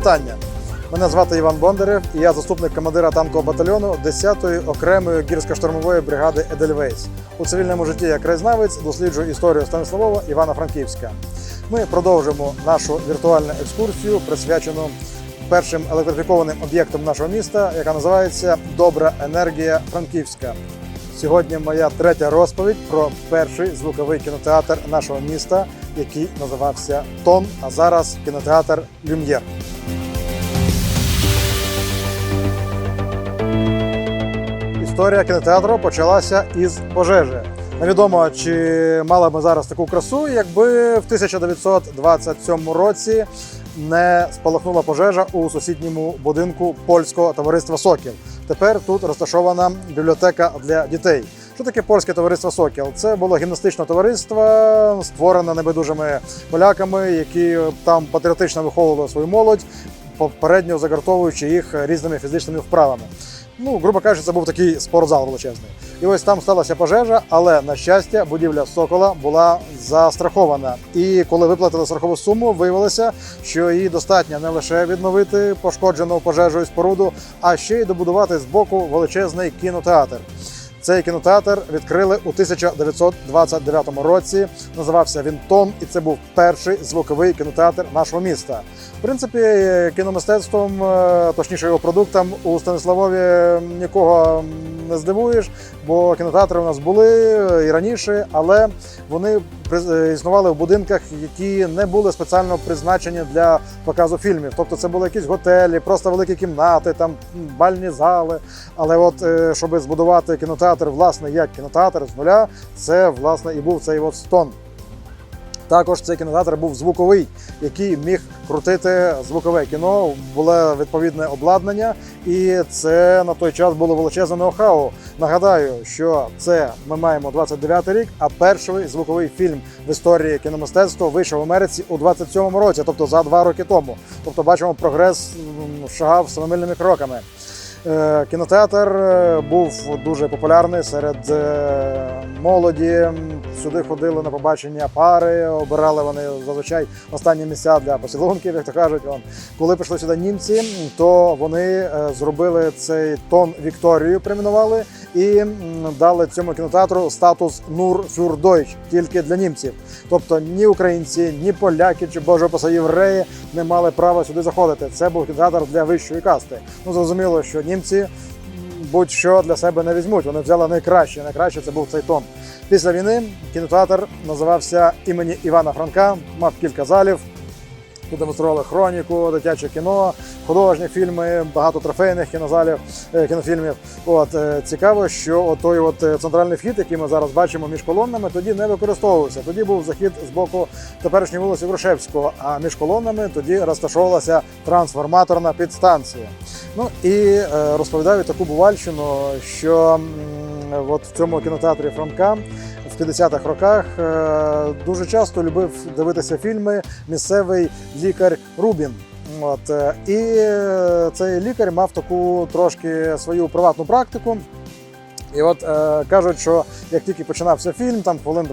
Вітання! Мене звати Іван Бондарев, і я заступник командира танкового батальйону 10-ї окремої гірсько-штурмової бригади Едельвейс. У цивільному житті я краєзнавець досліджую історію Станиславова Івано-Франківська. Ми продовжимо нашу віртуальну екскурсію, присвячену першим електрифікованим об'єктом нашого міста, яка називається Добра енергія Франківська. Сьогодні моя третя розповідь про перший звуковий кінотеатр нашого міста, який називався Тон, а зараз кінотеатр Люм'єр. Історія кінотеатру почалася із пожежі. Невідомо, чи мали ми зараз таку красу, якби в 1927 році не спалахнула пожежа у сусідньому будинку польського товариства Сокіл. Тепер тут розташована бібліотека для дітей. Що таке польське товариство Сокіл? Це було гімнастичне товариство, створене небайдужими поляками, які там патріотично виховували свою молодь, попередньо загартовуючи їх різними фізичними вправами. Ну, грубо кажучи, це був такий спортзал величезний. І ось там сталася пожежа, але на щастя, будівля Сокола була застрахована. І коли виплатили страхову суму, виявилося, що її достатньо не лише відновити пошкоджену пожежею споруду, а ще й добудувати з боку величезний кінотеатр. Цей кінотеатр відкрили у 1929 році. Називався він Тон, і це був перший звуковий кінотеатр нашого міста. В принципі, кіномистецтвом, е, точніше його продуктом, у Станиславові нікого не здивуєш, бо кінотеатри у нас були і раніше, але вони існували в будинках, які не були спеціально призначені для показу фільмів. Тобто це були якісь готелі, просто великі кімнати, там бальні зали. Але от е, щоб збудувати кінотеатр, власне, як кінотеатр з нуля, це власне і був цей от стон. Також цей кінотеатр був звуковий, який міг крутити звукове кіно. Було відповідне обладнання, і це на той час було величезне ноу-хау. Нагадаю, що це ми маємо 29 рік, а перший звуковий фільм в історії кіномистецтва вийшов в Америці у 27-му році, тобто за два роки тому. Тобто бачимо прогрес шагав семимильними кроками. Е, Кінотеатр е, був дуже популярний серед е, молоді. Сюди ходили на побачення пари, обирали вони зазвичай останні місця для поцілунків, як то кажуть. Вон. Коли прийшли сюди німці, то вони е, зробили цей тон Вікторію, перейменували і дали цьому кінотеатру статус Нур фюр Дойч тільки для німців. Тобто ні українці, ні поляки чи боже паса євреї не мали права сюди заходити. Це був кінотеатр для вищої касти. Ну зрозуміло, що німці будь-що для себе не візьмуть. Вони взяли найкраще. Найкраще це був цей тон. Після війни кінотеатр називався імені Івана Франка, мав кілька залів. Тут демонстрували хроніку, дитяче кіно, художні фільми, багато трофейних кінозалів, е, кінофільмів. От е, цікаво, що той от е, центральний вхід, який ми зараз бачимо між колоннами, тоді не використовувався. Тоді був захід з боку теперішньої вулиці Грушевського, а між колонами тоді розташовувалася трансформаторна підстанція. Ну і розповідаю таку бувальщину, що от в цьому кінотеатрі Франка 50-х роках е, дуже часто любив дивитися фільми місцевий лікар Рубін. От е, і е, цей лікар мав таку трошки свою приватну практику. І от е, кажуть, що як тільки починався фільм, там хвилин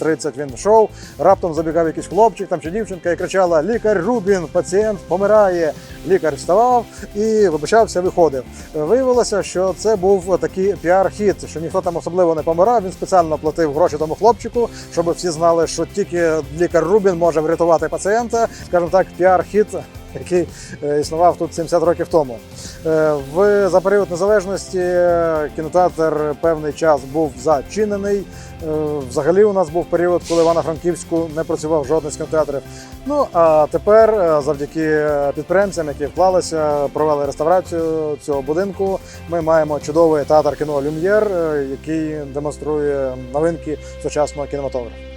20-30 він йшов, раптом забігав якийсь хлопчик там чи дівчинка і кричала: Лікар Рубін, пацієнт помирає. Лікар вставав і вибачався, виходив. Виявилося, що це був такий піар-хід, що ніхто там особливо не помирав. Він спеціально платив гроші тому хлопчику, щоб всі знали, що тільки лікар Рубін може врятувати пацієнта. Скажімо так, піар-хід. Який е, існував тут 70 років тому. Е, В за період незалежності е, кінотеатр певний час був зачинений. Взагалі у нас був період, коли в Івано-Франківську не працював жодний з кінотеатрів. Ну а тепер, завдяки підприємцям, які вклалися, провели реставрацію цього будинку. Ми маємо чудовий театр кіно Люм'єр, який демонструє новинки сучасного кінематографу.